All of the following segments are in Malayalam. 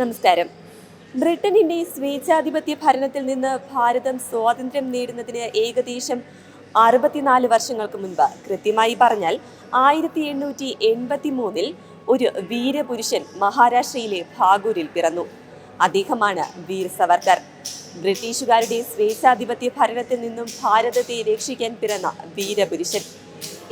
നമസ്കാരം. ബ്രിട്ടനിന്റെ സ്വേച്ഛാധിപത്യ ഭരണത്തിൽ നിന്ന് ഭാരതം സ്വാതന്ത്ര്യം നേടുന്നതിന് ഏകദേശം അറുപത്തിനാല് വർഷങ്ങൾക്ക് മുൻപ്. കൃത്യമായി പറഞ്ഞാൽ ആയിരത്തി എണ്ണൂറ്റി എൺപത്തി മൂന്നിൽ ഒരു വീരപുരുഷൻ മഹാരാഷ്ട്രയിലെ ഭാഗൂരിൽ പിറന്നു. അദ്ദേഹമാണ് വീർ സവർക്കർ ബ്രിട്ടീഷുകാരുടെ സ്വേച്ഛാധിപത്യ ഭരണത്തിൽ നിന്നും ഭാരതത്തെ രക്ഷിക്കാൻ പിറന്ന വീരപുരുഷൻ.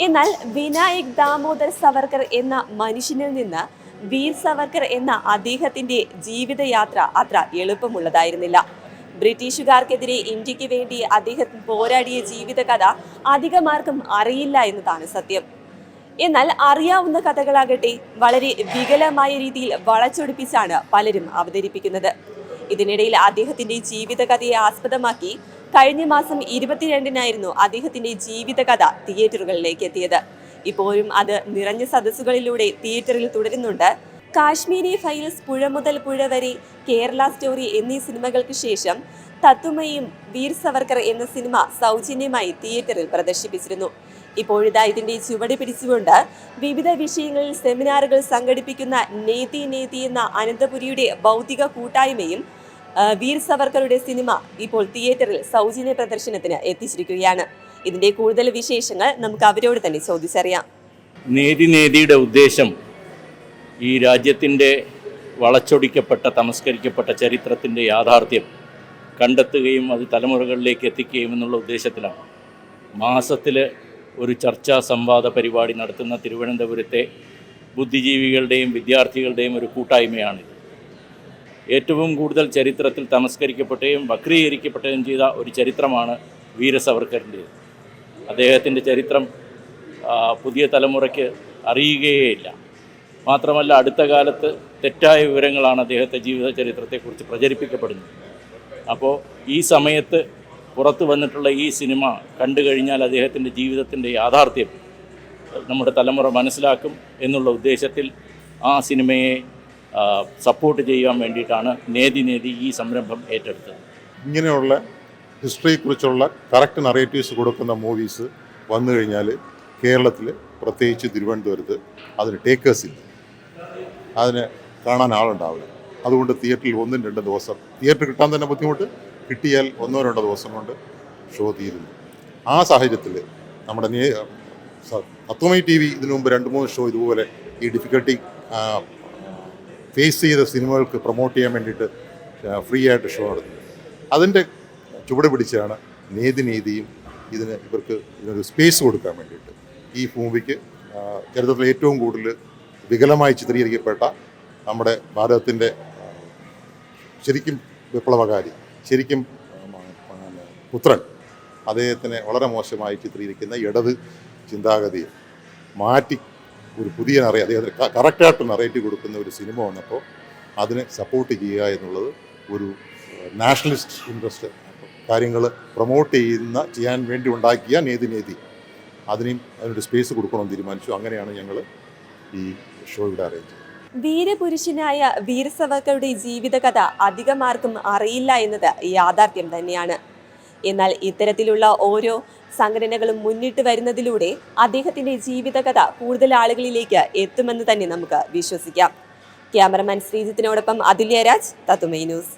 എന്നാൽ വിനായക് ദാമോദർ സവർക്കർ എന്ന മനുഷ്യനിൽ നിന്ന് വീർ സവർക്കർ എന്ന അദ്ദേഹത്തിന്റെ ജീവിതയാത്ര അത്ര എളുപ്പമുള്ളതായിരുന്നില്ല. ബ്രിട്ടീഷുകാർക്കെതിരെ ഇന്ത്യയ്ക്ക് വേണ്ടി അദ്ദേഹം പോരാടിയ ജീവിതകഥ അധികമാർക്കും അറിയില്ല എന്നതാണ് സത്യം. എന്നാൽ അറിയാവുന്ന കഥകളാകട്ടെ വളരെ വികലമായ രീതിയിൽ വളച്ചൊടിപ്പിച്ചാണ് പലരും അവതരിപ്പിക്കുന്നത്. ഇതിനിടയിൽ അദ്ദേഹത്തിന്റെ ജീവിതകഥയെ ആസ്പദമാക്കി കഴിഞ്ഞ മാസം ഇരുപത്തിരണ്ടിനായിരുന്നു അദ്ദേഹത്തിന്റെ ജീവിതകഥ തിയേറ്ററുകളിലേക്ക് എത്തിയത്. ഇപ്പോഴും അത് നിറഞ്ഞ സദസ്സുകളിലൂടെ തിയേറ്ററിൽ തുടരുന്നുണ്ട്. കാശ്മീരി ഫൈൽസ് പുഴ മുതൽ പുഴ വരെ കേരള സ്റ്റോറി എന്നീ സിനിമകൾക്ക് ശേഷം തത്തുമയും വീർ സവർക്കർ എന്ന സിനിമ സൗജന്യമായി തിയേറ്ററിൽ പ്രദർശിപ്പിച്ചിരുന്നു. ഇപ്പോഴിതാ ഇതിന്റെ ചുവട് പിടിച്ചുകൊണ്ട് വിവിധ വിഷയങ്ങളിൽ സെമിനാറുകൾ സംഘടിപ്പിക്കുന്ന നേതി നേതി എന്ന അനന്തപുരിയുടെ ഭൗതിക കൂട്ടായ്മയും വീർ സവർക്കറുടെ സിനിമ ഇപ്പോൾ തിയേറ്ററിൽ സൗജന്യ പ്രദർശനത്തിന് എത്തിച്ചിരിക്കുകയാണ്. ഇതിന്റെ കൂടുതൽ വിശേഷങ്ങൾ നമുക്ക് അവരോട് തന്നെ ചോദിച്ചറിയാം. നേതി നേതിയുടെ ഉദ്ദേശം ഈ രാജ്യത്തിന്റെ വളച്ചൊടിക്കപ്പെട്ട തമസ്കരിക്കപ്പെട്ട ചരിത്രത്തിന്റെ യാഥാർത്ഥ്യം കണ്ടെത്തുകയും അത് തലമുറകളിലേക്ക് എത്തിക്കുകയും എന്നുള്ള ഉദ്ദേശത്തിലാണ്. മാസത്തിൽ ഒരു ചർച്ചാ സംവാദ പരിപാടി നടത്തുന്ന തിരുവനന്തപുരത്തെ ബുദ്ധിജീവികളുടെയും വിദ്യാർത്ഥികളുടെയും ഒരു കൂട്ടായ്മയാണിത് ഏറ്റവും കൂടുതൽ ചരിത്രത്തിൽ തമസ്കരിക്കപ്പെട്ടുകയും വക്രീകരിക്കപ്പെട്ടുകയും ചെയ്ത ഒരു ചരിത്രമാണ് വീര സവർക്കറിന്റേത് അദ്ദേഹത്തിന്റെ ചരിത്രം പുതിയ തലമുറയ്ക്ക് അറിയുകയേയില്ല. മാത്രമല്ല അടുത്ത കാലത്ത് തെറ്റായ വിവരങ്ങളാണ് അദ്ദേഹത്തെ ജീവിത ചരിത്രത്തെക്കുറിച്ച് പ്രചരിപ്പിക്കപ്പെടുന്നത്. അപ്പോൾ ഈ സമയത്ത് പുറത്തു വന്നിട്ടുള്ള ഈ സിനിമ കണ്ടു കഴിഞ്ഞാൽ അദ്ദേഹത്തിന്റെ ജീവിതത്തിന്റെ യാഥാർത്ഥ്യം നമ്മുടെ തലമുറ മനസ്സിലാക്കും എന്നുള്ള ഉദ്ദേശത്തിൽ ആ സിനിമയെ സപ്പോർട്ട് ചെയ്യാൻ വേണ്ടിയിട്ടാണ് നേതി നേതി ഈ സംരംഭം ഏറ്റെടുത്തത്. ഇങ്ങനെയുള്ള ഹിസ്റ്ററിയെക്കുറിച്ചുള്ള കറക്റ്റ് നറേറ്റീവ്സ് കൊടുക്കുന്ന മൂവീസ് വന്നു കഴിഞ്ഞാൽ കേരളത്തിൽ പ്രത്യേകിച്ച് തിരുവനന്തപുരത്ത് അതിന് ടേക്കേഴ്സ് ഇല്ല. അതിന് കാണാൻ ആളുണ്ടാവില്ല. അതുകൊണ്ട് തിയേറ്ററിൽ ഒന്നും രണ്ട് ദിവസം തിയേറ്റർ കിട്ടാൻ തന്നെ ബുദ്ധിമുട്ട് കിട്ടിയാൽ ഒന്നോ രണ്ടോ ദിവസം കൊണ്ട് ഷോ തീരുന്നു. ആ സാഹചര്യത്തിൽ നമ്മുടെ തത്വമൈ ടി വി ഇതിനു മുമ്പ് രണ്ട് മൂന്ന് ഷോ ഇതുപോലെ ഈ ഡിഫിക്കൽട്ടി ഫേസ് ചെയ്ത സിനിമകൾക്ക് പ്രൊമോട്ട് ചെയ്യാൻ വേണ്ടിയിട്ട് ഫ്രീ ആയിട്ട് ഷോ നടത്തുന്നു അതിന്റെ ചുവട് പിടിച്ചാണ് നീതി നീതിയും ഇതിന് ഇവർക്ക് ഇതിനൊരു സ്പേസ് കൊടുക്കാൻ വേണ്ടിയിട്ട്. ഈ ഭൂമിക്ക് ചരിത്രത്തിൽ ഏറ്റവും കൂടുതൽ വികലമായി ചിത്രീകരിക്കപ്പെട്ട നമ്മുടെ ഭാരതത്തിന്റെ ശരിക്കും വിപ്ലവകാരി ശരിക്കും പുത്രൻ അദ്ദേഹത്തിനെ വളരെ മോശമായി ചിത്രീകരിക്കുന്ന ഇടത് ചിന്താഗതിയെ മാറ്റി ഒരു പുതിയ നിറയെ അദ്ദേഹത്തിന് കറക്റ്റായിട്ട് നിറയേറ്റി കൊടുക്കുന്ന ഒരു സിനിമ വന്നപ്പോൾ അതിനെ സപ്പോർട്ട് ചെയ്യുക എന്നുള്ളത് ഒരു നാഷണലിസ്റ്റ് ഇൻട്രസ്റ്റ് കാര്യങ്ങൾ പ്രൊമോട്ട് ചെയ്യുന്ന ചെയ്യാൻ വേണ്ടി ഉണ്ടാക്കിയ നേതി നേതി. അതിനെയും അതിനൊരു സ്പേസ് കൊടുക്കണമെന്ന് തീരുമാനിച്ചു. അങ്ങനെയാണ് ഞങ്ങൾ ഈ ഷോ ഇവിടെ അറേഞ്ച് ചെയ്തത്. വീരപുരുഷനായ വീർ സവർക്കറുടെ ജീവിതകഥ അധികമാർക്കും അറിയില്ല എന്നത് യാഥാർത്ഥ്യം തന്നെയാണ്. എന്നാൽ ഇത്തരത്തിലുള്ള ഓരോ സംഘടനകളും മുന്നിട്ട് വരുന്നതിലൂടെ അദ്ദേഹത്തിന്റെ ജീവിതകഥ കൂടുതൽ ആളുകളിലേക്ക് എത്തുമെന്ന് തന്നെ നമുക്ക് വിശ്വസിക്കാം. ക്യാമറമാൻ ശ്രീജിത്തിനോടൊപ്പം അതുല്യ രാജ് തത്തുമൈ ന്യൂസ്.